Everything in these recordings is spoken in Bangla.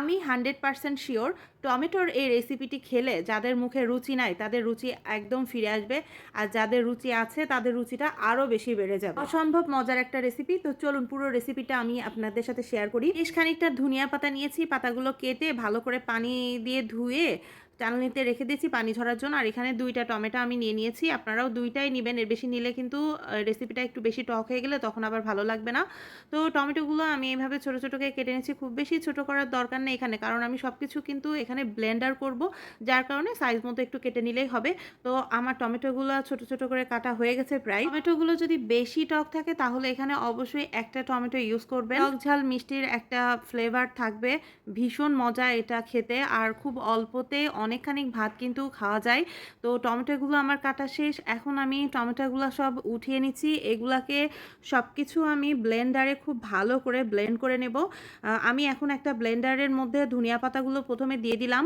আমি হান্ড্রেড পারসেন্ট শিওর টমেটোর এই রেসিপিটি খেলে যাদের মুখে রুচি নাই, তাদের রুচি একদম ফিরে আসবে। আর যাদের রুচি আছে, তাদের রুচিটা আরও বেশি বেড়ে যাবে। অসম্ভব মজার একটা রেসিপি। তো চলুন, পুরো রেসিপিটা আমি আপনাদের সাথে শেয়ার করি। বেশ খানিকটা ধনিয়া পাতা নিয়েছি। পাতাগুলো কেটে ভালো করে পানি দিয়ে ধুয়ে চালনিতে রেখে দিয়েছি পানি ঝরার জন্য। আর এখানে দুইটা টমেটো আমি নিয়ে নিয়েছি। আপনারাও দুইটাই নেবেন। এর বেশি নিলে কিন্তু রেসিপিটা একটু বেশি টক হয়ে গেলে তখন আবার ভালো লাগবে না। তো টমেটোগুলো আমি এইভাবে ছোটো ছোটো করে কেটে নিয়েছি। খুব বেশি ছোটো করার দরকার নেই এখানে। কারণ আমি সব কিছু কিন্তু এখানে ব্লেন্ডার করব, যার কারণে সাইজ মতো একটু কেটে নিলেই হবে। তো আমার টমেটোগুলো ছোটো ছোটো করে কাটা হয়ে গেছে প্রায়। টমেটোগুলো যদি বেশি টক থাকে, তাহলে এখানে অবশ্যই একটা টমেটো ইউজ করবে টক ঝাল মিষ্টির একটা ফ্লেভার থাকবে। ভীষণ মজা এটা খেতে। আর খুব অল্পতে অনেকখানি ভাত কিন্তু খাওয়া যায়। তো টমেটোগুলো আমার কাটা শেষ। এখন আমি টমেটোগুলো সব উঠিয়ে নিচ্ছি। এগুলাকে সব কিছু আমি ব্লেন্ডারে খুব ভালো করে ব্লেন্ড করে নেব। আমি এখন একটা ব্লেন্ডারের মধ্যে ধনিয়া পাতাগুলো প্রথমে দিয়ে দিলাম।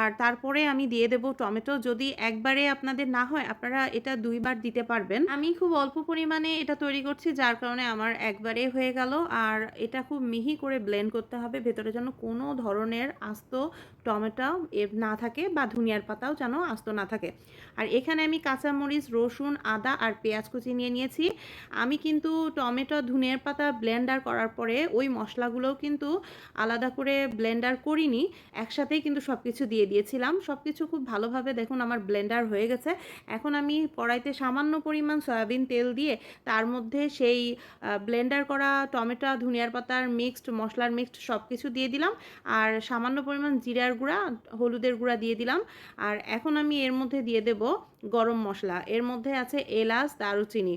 আর তারপরে আমি দিয়ে দেব টমেটো। যদি একবারে আপনাদের না হয়, আপনারা এটা দুইবার দিতে পারবেন। আমি খুব অল্প পরিমাণে এটা তৈরি করছি, যার কারণে আমার একবারে হয়ে গেল। আর এটা খুব মিহি করে ব্লেন্ড করতে হবে। ভেতরে যেন কোনো ধরনের আস্ত টমেটো না থাকে। বা ধনিয়ার পাতাও যেন আস্ত না থাকে। আর এখানে আমি কাঁচামরিচ, রসুন, আদা আর পেঁয়াজ কুচি নিয়ে নিয়েছি। আমি কিন্তু টমেটো, ধনিয়ার পাতা ব্লেন্ডার করার পরে ওই মশলাগুলোও কিন্তু আলাদা করে ব্লেন্ডার করিনি। একসাথেই কিন্তু সব কিছু দিয়ে দিয়েছিলাম। সব কিছু খুব ভালোভাবে দেখুন আমার ব্লেন্ডার হয়ে গেছে। এখন আমি কড়াইতে সামান্য পরিমাণ সয়াবিন তেল দিয়ে তার মধ্যে সেই ব্লেন্ডার করা টমেটো, ধনিয়ার পাতার মিক্সড, মশলার মিক্সড সব কিছু দিয়ে দিলাম। আর সামান্য পরিমাণ জিরার গুঁড়া, হলুদের গুঁড়া দিয়ে দিলাম। আর এখন আমি এর মধ্যে দিয়ে দেব গরম মশলা। এর মধ্যে আছে এলাচ, দারুচিনি।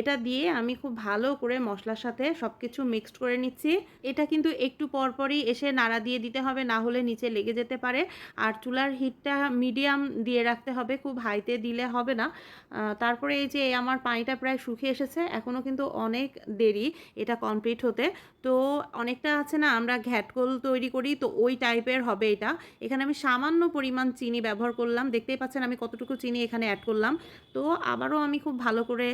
এটা দিয়ে আমি খুব ভালো করে মশলার সাথে সব কিছু মিক্সড করে নিচ্ছি। এটা কিন্তু একটু পরপরই এসে নাড়া দিয়ে দিতে হবে, না হলে নিচে লেগে যেতে পারে। আর চুলার হিটটা মিডিয়াম দিয়ে রাখতে হবে, খুব হাইতে দিলে হবে না। তারপরে এই যে আমার পানিটা প্রায় শুকিয়ে এসেছে এখনও কিন্তু অনেক দেরি এটা কমপ্লিট হতে। তো অনেকটা আছে না, আমরা ঘ্যাটকোল তৈরি করি, তো ওই টাইপের হবে এটা। এখানে আমি সামান্য পরিমাণ চিনি ব্যবহার করলাম। দেখতেই পাচ্ছেন আমি কতটুকু চিনি এখানে অ্যাড করলাম। তো আবারও আমি খুব ভালো করে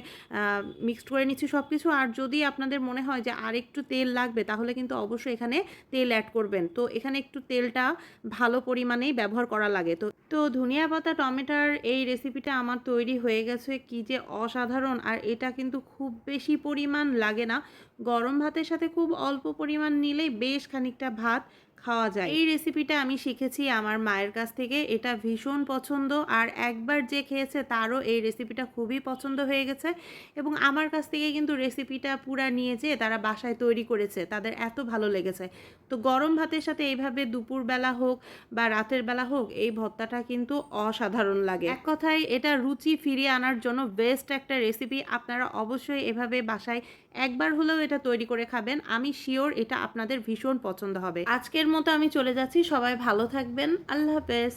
মিক্সড করে নিচ্ছি সব কিছু আর যদি আপনাদের মনে হয় যে আর একটু তেল লাগবে, তাহলে কিন্তু অবশ্যই এখানে তেল অ্যাড করবেন। তো এখানে একটু তেলটা ভালো পরিমাণেই ব্যবহার করা লাগে। তো তো ধনিয়া পাতা, টমেটোর এই রেসিপিটা আমার তৈরি হয়ে গেছে। কি যে অসাধারণ! আর এটা কিন্তু খুব বেশি পরিমাণ লাগে না। গরম ভাতের সাথে খুব অল্প পরিমাণ নিলেই বেশ খানিকটা ভাত খাওয়া যায়। এই রেসিপিটা আমি শিখেছি আমার মায়ের কাছ থেকে। এটা ভীষণ পছন্দ। আর একবার যে খেয়েছে তারও এই রেসিপিটা খুবই পছন্দ হয়ে গেছে। এবং আমার কাছ থেকে কিন্তু রেসিপিটা পুরা নিয়ে যেয়ে তারা বাসায় তৈরি করেছে। তাদের এত ভালো লেগেছে। তো গরম ভাতের সাথে এইভাবে দুপুরবেলা হোক বা রাতের বেলা হোক, এই ভর্তাটা কিন্তু অসাধারণ লাগে। এক কথায় এটা রুচি ফিরিয়ে আনার জন্য বেস্ট একটা রেসিপি আপনারা অবশ্যই এভাবে বাসায় একবার হলেও এটা তৈরি করে খাবেন। আমি শিওর এটা আপনাদের ভীষণ পছন্দ হবে। আজকের মতো আমি চলে যাচ্ছি। সবাই ভালো থাকবেন। আল্লাহ হাফেজ।